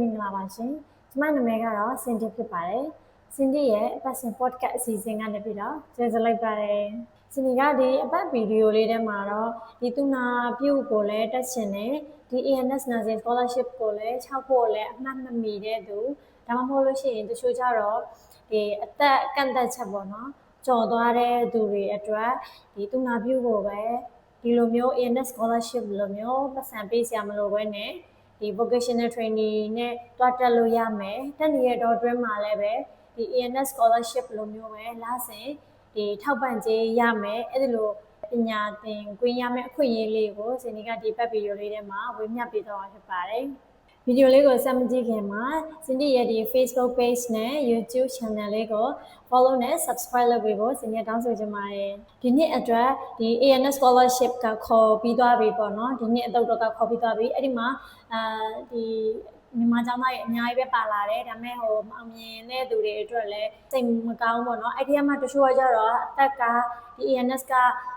နဲ့မင်္ဂလာပါရှင်ကျမနာမည်ကတော့စင်တီဖြစ်ပါတယ်စင်တီရဲ့အပတ်စဉ် podcast အစီအစဉ်ကနေပြီးတော့ကျေးဇူးလိုက်ပါတယ်စင်တီကဒီအပတ်ဗီဒီယိုလေးထဲမှာတော့ဒီသူနာပြုတ်ကိုလည်းတက်ရှင်တယ်ဒီ ANS Nursing Scholarship ကိုလည်း6ဖို့လည်းအမှတ်မမီတဲ့သူဒါမှမဟုတ်လို့ရှိရင်တချို့ကြတော့ဒီအသက်ကန့်သက်ချက်ပေါ့နော်ကြော်သွားတဲ့သူတွေအတွက်ဒီသူနာပြုတ်ကိုပဲဒီလိုမျိုး ANS scholarship လိုမျိုးပတ်စံပေးစရာမလိုဘဲနဲ့ ဒီ vocational training နဲ့တွားတက်လို့ရမယ်တက်နေတဲ့တော့အတွင်းမှာလည်းပဲဒီ ANS scholarship လိုမျိုးပဲလာစဉ်ဒီထောက်ပံ့ကြေးရမယ်အဲ့ဒီလိုပညာသင်ခွင့်ရမယ့်အခွင့်အရေးလေးကိုဇင်နီကဒီပတ်ဗီဒီယိုလေးထဲမှာဝေမျှပေးတော့ဖြစ်ပါတယ် ဗီဒီယိုလေးကိုဆက်မကြည့်ခင်မှာစင်တီရဲ့ဒီ Facebook page နဲ့ YouTube channel လေးကို follow နဲ့ subscribe လုပ်ပေးဖို့စင်တီတောင်းဆိုချင်ပါတယ်ဒီနှစ်အတွက်ဒီ ANS scholarship ကခေါ်ပြီးသွားပြီပေါ့နော်ဒီနှစ်အတော့ကခေါ်ပြီးသွားပြီအဲ့ဒီမှာအာဒီ မြန်မာကျောင်းသားတွေအများကြီးပဲပါလာတယ်ဒါပေမဲ့ဟိုမအောင်မြင်တဲ့သူတွေအတွက်လည်းစိတ်မကောင်းပေါ့နော်အဲ့ဒီမှာတချို့ကကြတော့အသက်ကဒီ ANS က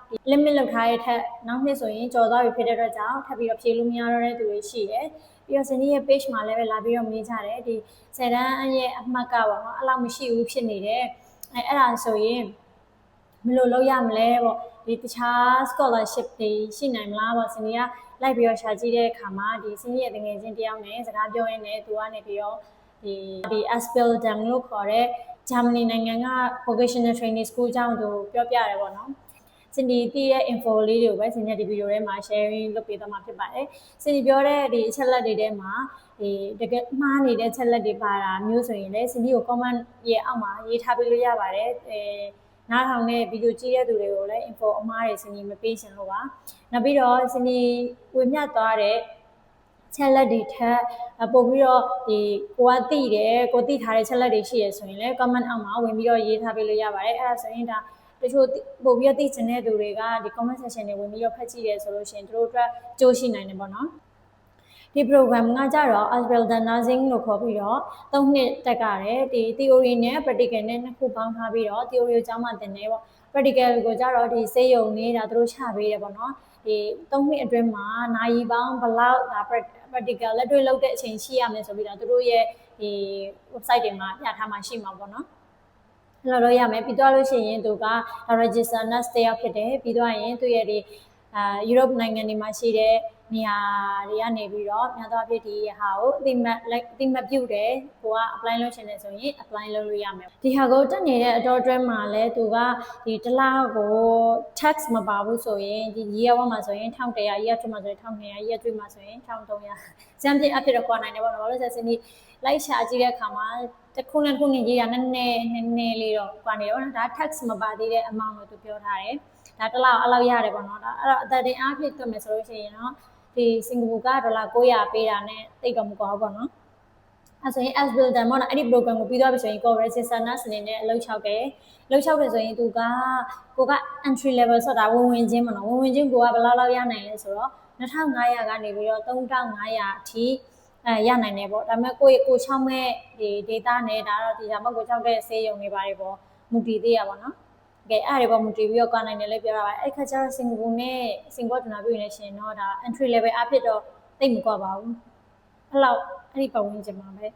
ဒီ limit လောက်ထားတဲ့ထက်နောက်နှစ်ဆိုရင်ကြော်သွားပြီဖြစ်တဲ့အတွက်ကြောင့်ထပ်ပြီးတော့ဖြေလို့မရတော့တဲ့သူတွေရှိတယ်ပြီးတော့ဇနီးရဲ့ page မှာလည်းပဲလာပြီးတော့မေးကြတယ်ဒီဆယ်တန်းရဲ့အမှတ်ကပေါ့နော်အဲ့လောက်မရှိဘူးဖြစ်နေတယ်အဲအဲ့ဒါဆိုရင်ဘယ်လိုလုပ်ရမလဲပေါ့ ဒီတခြား scholarship တွေရှိနိုင်မလားပေါ့ဇနီးကလိုက်ပြီးတော့ရှာကြည့်တဲ့အခါမှာဒီဇနီးရဲ့တငယ်ချင်းတယောက်နဲ့စကားပြောရင်းနဲ့သူကနေပြီးတော့ဒီဒီ Aspelden လို့ခေါ်တဲ့ဂျာမနီနိုင်ငံက vocational training school ကျောင်းသူပြောပြတယ်ပေါ့နော်စင်ဒီတီးရဲ့ info လေးတွေကိုပဲစင်ညက်ဒီဗီဒီယိုထဲမှာ sharing လုပ်ပေးသွားမှာဖြစ်ပါတယ်။စင်ဒီပြောတဲ့ဒီအချက်လက်တွေထဲမှာဒီတကယ်မှားနေတဲ့ချက်လက်တွေပါတာမျိုးဆိုရင်လည်းစင်ဒီကို comment ရဲ့အောက်မှာရေးထားပေးလို့ရပါတယ်။အဲ နားထောင်တဲ့ဗီဒီယိုကြည့်တဲ့သူတွေကိုလည်း info အမှားတွေစင်ဒီမပေးရှင်လို့ပါ။နောက်ပြီးတော့စင်ဒီဝေမျှသွားတဲ့ချက်လက်တွေထက်ပို့ပြီးတော့ဒီကိုကတိတယ်ကိုတိထားတဲ့ချက်လက်တွေရှိရဆိုရင်လည်း comment အောက်မှာဝင်ပြီးတော့ရေးထားပေးလို့ရပါတယ်အဲ့ဒါဆိုရင်ဒါတချို့ပို့ပြီးတော့သိချင်တဲ့သူတွေကဒီ comment section တွေဝင်ပြီးတော့ဖတ်ကြည့်ရဲဆိုလို့ရှိရင်တို့အတွက်ကြိုးရှိနိုင်တယ်ပေါ့နော် ဒီ program ကကြတော့ Asbelden Nursing လို့ခေါ်ပြီးတော့၃နှစ်တက်ကြတယ်ဒီ theory နဲ့ practical နဲ့နှစ်ခုပေါင်းထားပြီးတော့ theory ကိုကျောင်းမှာသင်တယ်ပေါ့ practical ကိုကြတော့ဒီစေယုံနေတာတို့ချပေးတယ်ပေါ့နော်ဒီ၃နှစ်အတွင်းမှာနိုင်ပေါင်းဘလောက်ဒါ practical လက်တွေ့လုပ်တဲ့အချိန်ရှိရမယ်ဆိုပြီးတော့တို့ရဲ့ဒီ website တွေမှာပြထားမှရှိမှာပေါ့နော်လောက်တော့ရမယ်ပြီးတော့လို့ရှိရင်သူက register nurse တယောက်ဖြစ်တယ်ပြီးတော့ရင်သူရဲ့ဒီအာ Europe နိုင်ငံတွေမှာရှိတဲ့ နေရာတွေကနေပြီးတော့များသောအားဖြင့်ဒီဟာကိုအတိမတ်အတိမတ်ပြုတ်တယ်ကိုက apply လုပ်ချင်တယ်ဆိုရင် apply လုပ်လို့ရမယ်ဒီဟာကိုတက်နေတဲ့အတော်အတွင်းမှာလဲသူကဒီတစ်လားကို tax မပါဘူးဆိုရင်ဒီ year 1မှာဆိုရင်1100 year 2မှာဆိုရင်1200 year 3မှာဆိုရင်1300စံပြည့်အဖြစ်တော့ကွာနိုင်တယ်ပေါ့နော်ဘာလို့လဲဆိုတော့စနေလိုက်ရှာကြည့်တဲ့အခါမှာတစ်ခုနဲ့တစ်ခုနဲ့ရေးရနည်းနည်းနည်းနည်းလေးတော့ကွာနေတော့ဒါ tax မပါသေးတဲ့ amount ကိုသူပြောထားတယ်ဒါတစ်လောက်အဲ့လောက်ရတယ်ပေါ့နော်ဒါအဲ့တော့အသက်တင်အားဖြင့်တွက်မယ်ဆိုလို့ရှိရင်တော့ ဒီစင်ကာပူကဒေါ်လာ900ပေးတာနဲ့တိတ်တော့မကွာဘူးပေါ့နော်အဲဆိုရင် S builder ပေါ့နော်အဲ့ဒီ program ကိုပြီးသွားပြီဆိုရင်ကို register nurse အနေနဲ့အလုပ်6ခဲ့အလုပ်6ခဲ့ဆိုရင်သူကကိုက entry level ဆိုတာဝင်ဝင်ချင်းပေါ့နော်ဝင်ဝင်ချင်းကိုကဘယ်လောက်လောက်ရနိုင်လဲဆိုတော့2500ကနေပြီးတော့3500အထိအဲရနိုင်တယ်ပေါ့ဒါပေမဲ့ကိုကို6မဲ့ဒီ data နဲ့ဒါတော့ဒီဒါမှကို6တဲ့ဆေးရုံတွေပါတယ်ပေါ့မူတည်သေးရပါတော့ ကဲအဲ့ဒါတွေပေါ်မူတည်ပြီးတော့ကွာနိုင်တယ်လည်းပြောရပါတယ်အဲ့ခါကျတော့စင်ကာပူနဲ့စင်ကာပူဒနာပြည့်နေရှင်တော့ဒါ entry level အဖြစ်တော့တိတ်မကွာပါဘူးအဲ့လောက်အဲ့ဒီပတ်ဝန်းကျင်မှာပဲ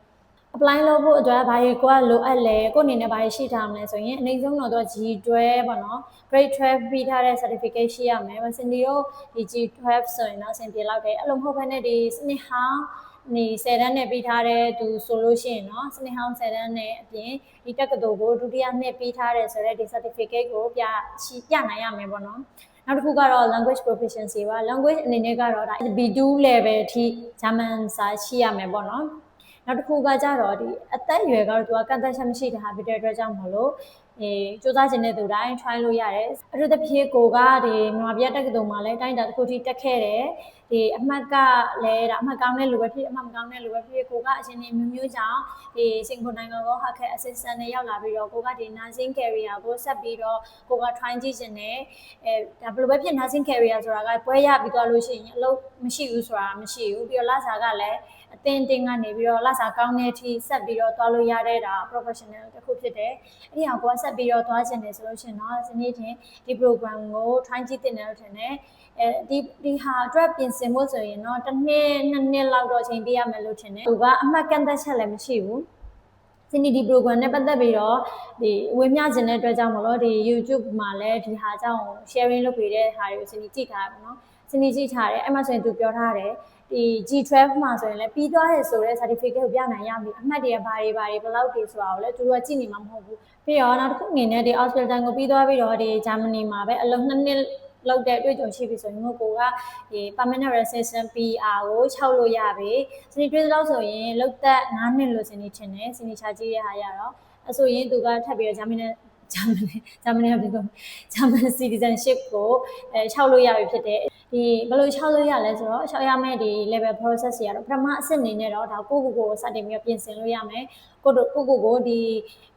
apply လုပ်ဖို့အတွက်ဘာကြီးကိုကလိုအပ်လဲကိုအနေနဲ့ဘာကြီးရှိထားမလဲဆိုရင်အနည်းဆုံးတော့ G12 ပေါ့နော် grade 12ပြီးထားတဲ့ certificate ရှိရမယ်။စင်ဒီတို့ဒီ G12 ဆိုရင်တော့စင်ပြေလောက်တယ်။အဲ့လိုမဟုတ်ဘဲနဲ့ဒီစနစ်ဟောင်း နေ10တန်းနဲ့ပြီးထားတဲ့သူဆိုလို့ရှိရင်เนาะစနစ်ဟောင်း10တန်းနဲ့အပြင်ဒီတက္ကသိုလ်ကိုဒုတိယနှစ်ပြီးထားတယ်ဆိုတော့ဒီ certificate ကိုပြရှိပြနိုင်ရမယ်ပေါ့နော်နောက်တစ်ခုကတော့ language proficiency ပါ language အနေနဲ့ကတော့ဒါ B2 level အထိ German စာရှိရမယ်ပေါ့နော်နောက်တစ်ခုကကြတော့ဒီအသက်အရွယ်ကတော့သူကကန့်သက်ချက်မရှိတဲ့ဟာဖြစ်တဲ့အတွက်ကြောင့်မလို့အေးစူးစမ်းခြင်းတဲ့သူတိုင်း try လို့ရတယ်အထူးသဖြင့်ကိုကဒီမြန်မာပြည်တက္ကသိုလ်မှာလည်းတိုင်းတာတစ်ခုထိတက်ခဲ့တယ် ဒီအမှတ်ကလည်းဒါအမှတ်ကောင်းတဲ့လူပဲဖြစ်အမှတ်မကောင်းတဲ့လူပဲဖြစ်ကိုကအချင်းချင်းမျိုးမျိုးကြောင့်ဒီစင်ကာပူနိုင်ငံကဟာခဲ assistant နဲ့ရောက်လာပြီးတော့ကိုကဒီ nursing career ကိုဆက်ပြီးတော့ကိုက try ကြည့်ခြင်းနဲ့အဲဒါဘယ်လိုပဲဖြစ် nursing career ဆိုတာကပွဲရပြီးသွားလို့ရှိရင်အလုပ်မရှိဘူးဆိုတာမရှိဘူးပြီးတော့လစာကလည်းအသင်တင်ကနေပြီးတော့လစာကောင်းတဲ့အထိဆက်ပြီးတော့သွားလို့ရတဲ့ဒါ professional တစ်ခုဖြစ်တယ်။အဲ့ဒီအောင်ကိုကဆက်ပြီးတော့သွားကျင်တယ်ဆိုလို့ရှိရင်တော့ဒီနေ့ချင်းဒီ program ကို try ကြည့်တင်တယ်လို့ထင်တယ်။ အဲအဲဒီဒီဟာအတွက်ပြင်ဆင်ဖို့ဆိုရင်တော့တစ်နှစ်နှစ်နှစ်လောက်တော့အချိန်ပေးရမယ်လို့ထင်တယ်သူကအမှတ်ကန့်သက်ချက်လည်းမရှိဘူးစနီဒီ program နဲ့ပတ်သက်ပြီးတော့ဒီဝေမျှခြင်းတဲ့အတွက်ကြောင့်မလို့ဒီ YouTube မှာလည်းဒီဟာကြောင့် sharing လုပ်ပေးတဲ့ဟာတွေကိုစနီကြည့်ထားတယ်ပေါ့နော်စနီကြည့်ထားတယ်အဲ့မှာဆိုရင်သူပြောထားတယ်ဒီ G12 မှာဆိုရင်လည်းပြီးသွားတယ်ဆိုတော့ certificate ကိုပြနိုင်ရပြီအမှတ်တွေကဘာတွေဘာတွေဘယ်လောက်တွေဆိုတာကိုလည်းသူတို့ကကြည့်နေမှာမဟုတ်ဘူးပြီးတော့နောက်တစ်ခုအနေနဲ့ဒီ Australia ကိုပြီးသွားပြီးတော့ဒီ Germany မှာပဲအလုံးနှစ်နှစ် လောက်တဲ့အတွေ့အကြုံရှိပြီဆိုရင်ကိုကိုကဒီ permanent resident PR ကို6လို့ရပြီစနေတွေ့တော့ဆိုရင်လောက်သက်9နှစ်လို့စနေချင်တယ်စနေချကြည့်ရဟာရတော့အဲဆိုရင်သူကထပ်ပြီးတော့ Germany ဂျာမနီဂျာမနီကပြီးတော့ဂျာမန် citizenship ကိုအဲလျှောက်လို့ရပြီဖြစ်တယ် ဒီဘယ်လိုလျှောက်လို့ရလဲဆိုတော့လျှောက်ရမယ့်ဒီ level process တွေကတော့ပထမအဆင့်အနေနဲ့တော့ဒါကိုကိုကိုစတင်ပြီးတော့ပြင်ဆင်လို့ရမယ်ကိုတို့ကိုကိုကိုဒီ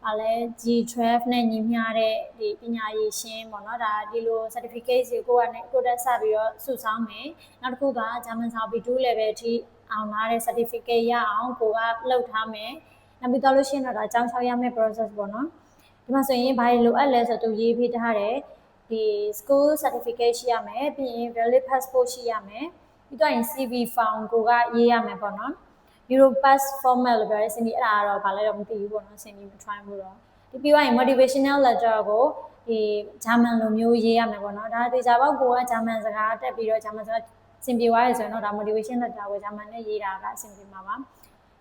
ဟာလဲ G12 နဲ့ညီမျှတဲ့ဒီပညာရေးရှင်းပေါ့နော်ဒါဒီလို certificate တွေကိုကိုကနေကိုတက်ဆက်ပြီးတော့စုဆောင်းမယ်နောက်တစ်ခုကဂျာမန်စာ B2 level အထိအောင်လာတဲ့ certificate ရအောင်ကိုကလုပ်ထားမယ်နောက်ပြီးတော့လို့ရှိရင်တော့ဒါအကြောင်းလျှောက်ရမယ့် process ပေါ့နော်ဒီမှာဆိုရင်ဘာတွေလိုအပ်လဲဆိုတော့သူရေးပေးထားတယ် ဒီ school certificate ရှိရမယ်ပြီးရင် valid passport ရှိရမယ်ပြီးတော့ရင် CV form ကိုကရေးရမယ်ပေါ့နော် Europass format လို့ပြောရဲစင်ဒီအဲ့ဒါကတော့ဘာလဲတော့မသိဘူးပေါ့နော်စင်ဒီမ try ဘူးတော့ဒီပြီးသွားရင် motivational letter ကိုဒီဂျာမန်လိုမျိုးရေးရမယ်ပေါ့နော်ဒါတေချာပေါက်ကိုကဂျာမန်စကားတက်ပြီးတော့ဂျာမန်စကားစင်ပြေသွားရဆိုရင်တော့ဒါ motivation letter ကိုဂျာမန်နဲ့ရေးတာကအဆင်ပြေမှာပါ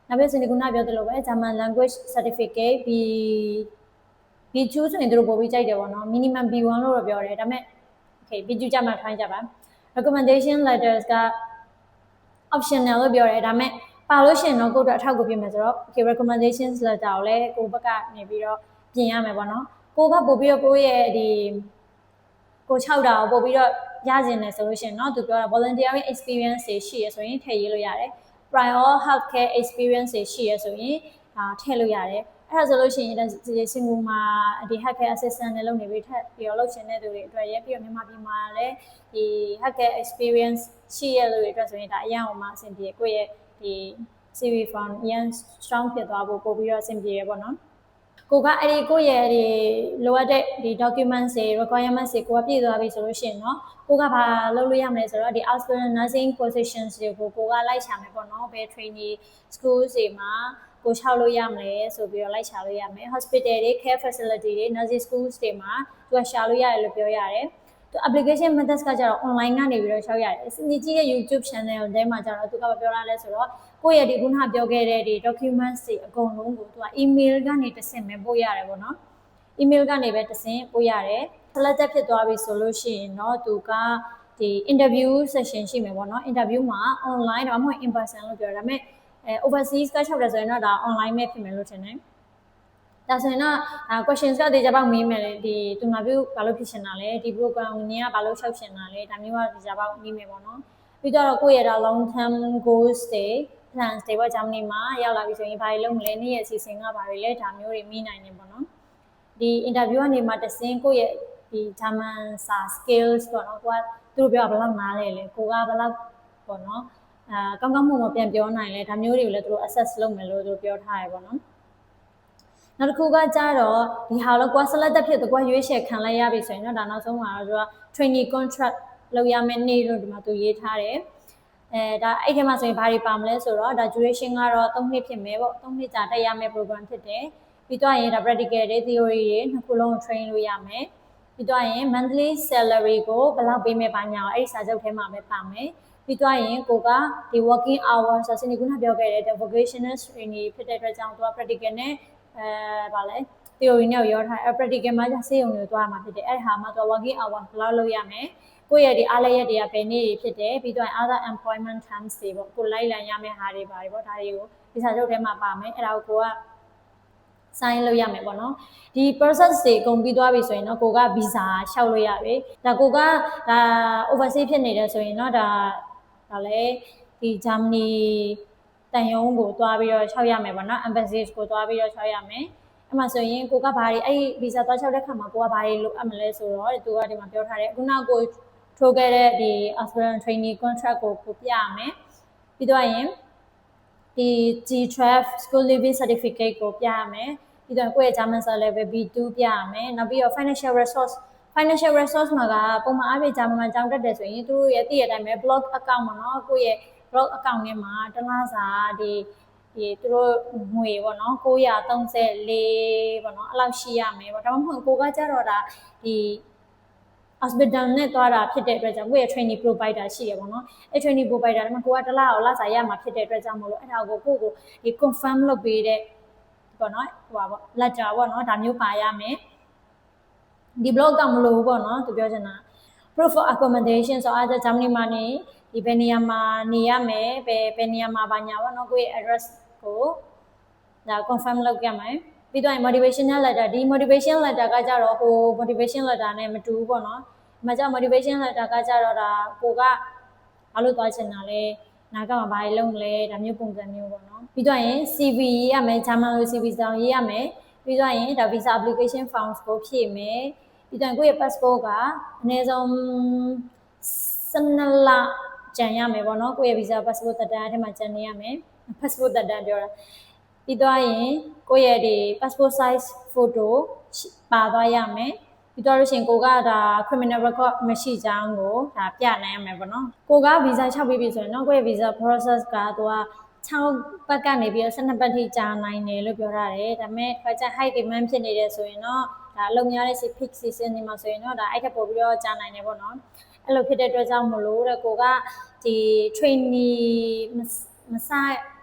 နောက်ပြီးစင်ဒီကနာပြောသလိုပဲဂျာမန် language certificate ပြီး B2 ဆိုရင်တို့ပို့ပြီးကြိုက်တယ်ပေါ့နော် minimum B1 လို့တော့ပြောတယ်ဒါပေမဲ့ okay B2 ကြမှာ try ကြပါ recommendation letters က optional လို့ပြောတယ်ဒါပေမဲ့ပါလို့ရှိရင်တော့ကိုယ့်အတွက်အထောက်အကူဖြစ်မယ်ဆိုတော့ okay recommendations letter ကိုလည်းကိုယ့်ဘက်ကနေပြီးတော့ပြင်ရမယ်ပေါ့နော်ကိုကပို့ပြီးတော့ကိုယ့်ရဲ့ဒီကို6တာကိုပို့ပြီးတော့ရကျင်တယ်ဆိုလို့ရှိရင်เนาะသူပြောတာ volunteering experience တွေရှိရဆိုရင်ထည့်ရေးလို့ရတယ် prior healthcare experience တွေရှိရဆိုရင်ဒါထည့်လို့ရတယ် အဲ့ဒါဆိုလို့ရှိရင်ဒီစင်ကူမှာဒီ healthcare assistant နဲ့လုပ်နေပြီးထပ်ပြီးတော့လုပ်ရှင်တဲ့သူတွေအတွက်ရဲ့ပြီးတော့မြန်မာပြည်မှာလည်းဒီ healthcare experience ရှိရလို့အတွက်ဆိုရင်ဒါအရင်အောင်မှအဆင်ပြေကိုယ့်ရဲ့ဒီ CV form အရင် strong ဖြစ်သွားဖို့ပို့ပြီးတော့အဆင်ပြေရပေါ့နော်ကိုကအဲ့ဒီကိုယ့်ရဲ့ဒီလိုအပ်တဲ့ဒီ documents တွေ requirements တွေကိုကပြည့်သွားပြီဆိုလို့ရှိရင်เนาะကိုကဘာလုပ်လို့ရမလဲဆိုတော့ဒီ Australian nursing positions တွေကိုကိုကလိုက်ရှာမယ်ပေါ့เนาะဘယ် training schools တွေမှာ ကိုချောက်လို့ရမလဲဆိုပြီးတော့လိုက်ရှာလို့ရမယ် hospital တွေ care facility တွေ nursing schools တွေမှာသူကရှာလို့ရတယ်လို့ပြောရတယ်သူ application methods ကကြတော့ online ကနေပြီးတော့ရှောက်ရတယ်စနေကြီးရဲ့ YouTube channel ထဲမှာကြတော့သူကပြောလာလဲဆိုတော့ကိုယ့်ရဲ့ဒီခုနပြောခဲ့တဲ့ဒီ documents တွေအကုန်လုံးကိုသူက email ကနေတဆင့်ပဲပို့ရတယ်ပေါ့နော် email ကနေပဲတဆင့်ပို့ရတယ် selected ဖြစ်သွားပြီဆိုလို့ရှိရင်တော့သူကဒီ interview session ရှိမယ်ပေါ့နော် interview မှာ online ဒါမှမဟုတ် in person လို့ပြောရဒါပေမဲ့ အဲ overseas ကချက်တယ်ဆိုရင်တော့ဒါ online ပဲဖြစ်မယ်လို့ထင်တယ်ဒါဆိုရင်တော့ဒါ questions ကတေချာပေါက်မေးမယ်လေဒီသူနာပြုဘာလို့ဖြစ်ချင်တာလဲဒီ program နည်းကဘာလို့လျှောက်ချင်တာလဲဒါမျိုးကတေချာပေါက်မေးမယ်ပေါ့နော်ပြီးတော့ကိုယ့်ရဲ့ဒါ long term goals တွေ plans တွေပေါ့ဂျာမနီမှာရောက်လာပြီဆိုရင်ဘာတွေလုပ်မလဲနေ့ရဲ့အစီအစဉ်ကဘာတွေလဲဒါမျိုးတွေမေးနိုင်နေပေါ့နော်ဒီ interview ကနေမှတစင်းကိုယ့်ရဲ့ဒီဂျာမန်စာ skills ပေါ့နော်ကိုကသူတို့ပြောဘယ်လောက်နားလဲလဲကိုကဘယ်လောက်ပေါ့နော် အာကောင်းကောင်းမွန်မွန်ပြန်ပြောနိုင်လဲဒါမျိုးတွေကိုလည်းသူတို့ assess လုပ်မယ်လို့သူတို့ပြောထားရပေါ့နော်နောက်တစ်ခုကကြတော့ဒီဟာလို့ကိုယ် selected ဖြစ်တော့ကိုယ်ရွေးချယ်ခံလိုက်ရပြီဆိုရင်တော့ဒါနောက်ဆုံးမှာတော့သူက training contract လုပ်ရမယ့်နေ့လို့ဒီမှာသူရေးထားတယ်အဲဒါအဲ့ဒီမှာဆိုရင်ဘာတွေပါမလဲဆိုတော့ဒါ duration ကတော့3နှစ်ဖြစ်မယ်ပေါ့3နှစ်ကြာတက်ရမယ့် program ဖြစ်တယ်ပြီးတော့ရင်ဒါ practical တွေ theory တွေနှစ်ခုလုံး train လို့ရမယ်ပြီးတော့ရင် monthly salary ကိုဘယ်လောက်ပေးမယ်ပါညာအဲ့ဒီစာချုပ်ထဲမှာပဲပါမယ် ပြီးတော့ရင်ကိုကဒီ working hours ဆိုစနေခုနပြောခဲ့တဲ့ vocational training ဖြစ်တဲ့အတွက်ကြောင့်သူက practical နဲ့အဲဗာလဲ theory နဲ့ရောထားအဲ practical မှာဆေးရုံတွေသွားမှာဖြစ်တယ်အဲ့ဒီဟာမှာသူ working hours ဘယ်လောက်လုပ်ရမလဲကိုယ့်ရဲ့ဒီအားလည်းရက်တွေကဘယ်နေ့ဖြစ်တယ်ပြီးတော့ other employment terms တွေပေါ့ကိုလိုက်လံရမယ့်ဟာတွေပါတယ်ပေါ့ဒါတွေကိုဒီစာချုပ်ထဲမှာပါမယ်အဲ့ဒါကိုကိုက sign လုပ်ရမယ်ပေါ့နော်ဒီ process တွေအကုန်ပြီးသွားပြီဆိုရင်တော့ကိုက visa လျှောက်လို့ရပြီဒါကိုကဒါ overseas ဖြစ်နေတယ်ဆိုရင်တော့ဒါ ဒါလည်းဒီ Germany တန်ယုံကိုသွားပြီးတော့လျှောက်ရမယ်ပေါ့နော် embassy ကိုသွားပြီးတော့လျှောက်ရမယ်အဲ့မှာဆိုရင်ကိုကဘာတွေအဲ့ visa သွားလျှောက်တဲ့ခါမှာကိုကဘာတွေလိုအပ်မလဲဆိုတော့သူကဒီမှာပြောထားတယ်ခုနကကိုထိုးခဲ့တဲ့ဒီ Australian training contract ကိုကိုပြရမယ်ပြီးတော့ရင်ဒီ G12 school living certificate ကိုပြရမယ်ပြီးတော့ကိုယ့်ရဲ့ German level B2 ပြရမယ်နောက်ပြီးတော့ financial resource financial resource မှာကပုံမှန်အပြည့်ဂျာမန်ကြောင်းတက်တယ်ဆိုရင်သူတို့ရဲ့တည့်ရတဲ့အတိုင်းပဲ blog account မှာနော်ကိုယ့်ရဲ့ blog account ထဲမှာတစ်လစာဒီဒီသူတို့ငွေပေါ့နော်934ပေါ့နော်အဲ့လောက်ရှိရမယ်ပေါ့ဒါမှမဟုတ်ကိုကကြတော့ဒါဒီ hospital နဲ့သွားတာဖြစ်တဲ့အတွက်ကြောင့်ကိုယ့်ရဲ့ training provider ရှိရပေါ့နော်အဲ့ training provider တွေမှာကိုကတစ်လအောင်လစာရမှာဖြစ်တဲ့အတွက်ကြောင့်မလို့အဲ့ဒါကိုကိုကိုဒီ confirm လုပ်ပေးတဲ့ပေါ့နော်ဟိုပါပေါ့ letter ပေါ့နော်ဒါမျိုးပါရမယ် ဒီ blog ကမလို့ဘူးပေါ့နော်သူပြောချင်တာ proof of accommodation ဆိုအားဂျာမနီမှာနေဒီဘယ်နေရာမှာနေရမယ်ဘယ်ဘယ်နေရာမှာဘာညာပေါ့နော်ကိုယ့်ရဲ့ address ကိုဒါ confirm လုပ်ရမယ်ပြီးတော့ motivational letter ဒီ motivation letter ကကြတော့ဟို motivation letter နဲ့မတူဘူးပေါ့နော်ဒီမှာကျ motivation letter ကကြတော့ဒါကိုကဘာလို့သွားချင်တာလဲနာကမှာဘာတွေလုပ်မလဲဒါမျိုးပုံစံမျိုးပေါ့နော်ပြီးတော့ရင် CV ရေးရမယ်ဂျာမန်လို CV ဆောင်ရေးရမယ် ပြီးတော့ရင်ဒါ visa application forms ကိုဖြည့်မယ်ပြီးတော့ကိုယ့်ရဲ့ passport ကအနည်းဆုံး12လကျန်ရမယ်ပေါ့နော်ကိုယ့်ရဲ့ visa passport တက်တန်းအထက်မှာကျန်နေရမယ် passport တက်တန်းပြောတာပြီးတော့ရင်ကိုယ့်ရဲ့ဒီ passport size photo ပါသွားရမယ်ပြီးတော့လို့ရှိရင်ကိုကဒါ criminal record မရှိကြောင်းကိုဒါပြနိုင်ရမယ်ပေါ့နော်ကိုက visa လျှောက်ပြီးပြီဆိုရင်တော့ကိုယ့်ရဲ့ visa process ကသူက 6ပတ်ကနေပြီးတော့12ပတ်ထိကြာနိုင်တယ်လို့ပြောထားတယ်ဒါပေမဲ့ budget high demand ဖြစ်နေတယ်ဆိုရင်တော့ဒါအလုပ်များတဲ့ peak season တွေမှာဆိုရင်တော့ဒါအဲ့ထက်ပိုပြီးတော့ကြာနိုင်တယ်ပေါ့နော်အဲ့လိုဖြစ်တဲ့အတွက်ကြောင့်မလို့တဲ့ကိုကဒီ trainee မစ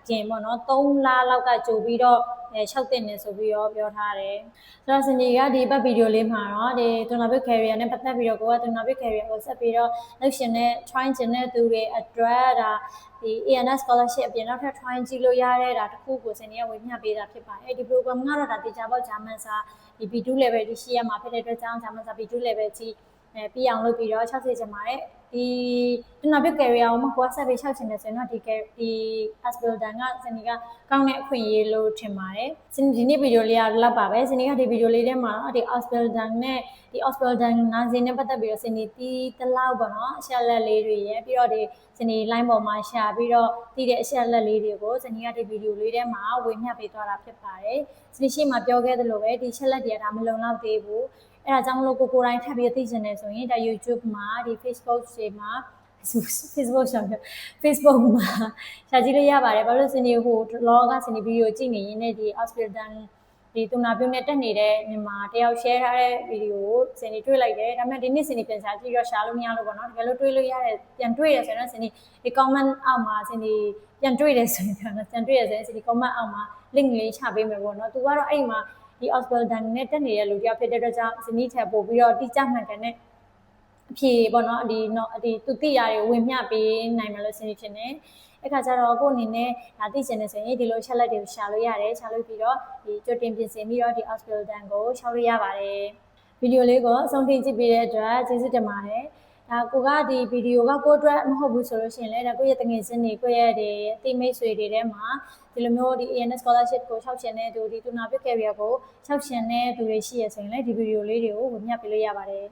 ကျင်ပေါ့နော်3လလောက်ကကြိုပြီးတော့အဲ6တင်နေဆိုပြီးတော့ပြောထားတယ်ဆိုတော့စနေကဒီပတ်ဗီဒီယိုလေးမှာတော့ဒီ Tunabit Career နဲ့ပတ်သက်ပြီးတော့ကိုက Tunabit Career ကိုဆက်ပြီးတော့လုပ်ရှင်နဲ့ try ကျင်တဲ့သူတွေအတွက်ဒါဒီ ANS scholarship အပြင်နောက်ထပ် try ကြည့်လို့ရတဲ့ဒါတစ်ခုကိုစနေကဝေမျှပေးတာဖြစ်ပါတယ်ဒီ program ကတော့ဒါတေချာပေါက်ဂျာမန်စာဒီ B2 level ဒီရှိရမှာဖြစ်တဲ့အတွက်ကြောင့်ဂျာမန်စာ B2 level ကြီး အဲပြီးအောင်လုပ်ပြီးတော့60ကျင်ပါတယ်ဒီတနာပြကယ်ရီယာကိုမကွာဆက်ပြီး၆ချင်တယ်ဆိုရင်တော့ဒီကဒီ Asbuildan ကစနေကကောင်းတဲ့အခွင့်အရေးလို့ထင်ပါတယ်။စနေဒီနေ့ဗီဒီယိုလေးကလောက်ပါပဲ။စနေကဒီဗီဒီယိုလေးထဲမှာဒီ Asbuildan နဲ့ဒီ Asbuildan နာဇင်းနဲ့ပတ်သက်ပြီးတော့စနေတီးတလောက်ပေါ့နော်အချက်လက်လေးတွေရယ်ပြီးတော့ဒီစနေ line ပေါ်မှာရှာပြီးတော့တည်တဲ့အချက်လက်လေးတွေကိုစနေကဒီဗီဒီယိုလေးထဲမှာဝေမျှပေးသွားတာဖြစ်ပါတယ်။စနေရှိမှပြောခဲ့သလိုပဲဒီချက်လက်တွေကဒါမလုံလောက်သေးဘူး။ အဲ့ဒါကြောင့်မလို့ကိုကိုတိုင်းထပ်ပြီးသိချင်တယ်ဆိုရင်ဒါ YouTube မှာဒီ Facebook တွေမှာ Facebook ရှောင်းပြ Facebook မှာရှာကြည့်လို့ရပါတယ်ဘာလို့စနေဟို log ကစနေဗီဒီယိုကြည့်နေရင်လည်းဒီ Australian ဒီတူနာပြုံးနဲ့တက်နေတဲ့မြန်မာတယောက် share ထားတဲ့ဗီဒီယိုကိုစနေတွေ့လိုက်တယ်ဒါပေမဲ့ဒီနေ့စနေပြန်ရှာကြည့်တော့ရှာလို့မရလို့ပေါ့နော်တကယ်လို့တွေ့လို့ရတယ်ပြန်တွေ့ရဆိုရင်တော့စနေဒီ comment အောက်မှာစနေပြန်တွေ့တယ်ဆိုရင်ပြန်တွေ့ရဆိုရင်စနေ comment အောက်မှာ link လေးချပေးမယ်ပေါ့နော်သူကတော့အဲ့မှာ ဒီ Oswald နဲ့တက်နေတဲ့လူတယောက်ဖြစ်တဲ့အတွက်ကြောင့်ဇနီးထက်ပို့ပြီးတော့တိကျမှန်ကန်တဲ့အဖြေပေါ့နော်ဒီနော်ဒီသူသိရတယ်ဝင်မျှပေးနိုင်မယ်လို့စဉ်းဖြစ်နေအဲ့ခါကျတော့ကိုအနေနဲ့ဒါသိချင်နေဆိုရင်ဒီလိုချက်လက်တွေကိုရှာလို့ရတယ်ရှာလို့ပြီးတော့ဒီကြိုတင်ပြင်ဆင်ပြီးတော့ဒီ Oswald ကိုရှောက်လို့ရပါတယ်ဗီဒီယိုလေးကိုအဆုံးထိကြည့်ပေးတဲ့အတွက်ကျေးဇူးတင်ပါတယ် ဒါကိုကဒီဗီဒီယိုကကိုအတွက်မဟုတ်ဘူးဆိုလို့ရှိရင်လည်းဒါကိုရဲ့တငယ်ချင်းတွေကိုရဲ့ဒီအတိမိတ်ဆွေတွေထဲမှာဒီလိုမျိုးဒီ ANS scholarship ကိုရှောက်ချင်တဲ့သူဒီတူနာပစ်ခဲ့ရကိုရှောက်ချင်တဲ့သူတွေရှိရဆိုရင်လည်းဒီဗီဒီယိုလေးတွေကိုဝင်မြပေးလို့ရပါတယ်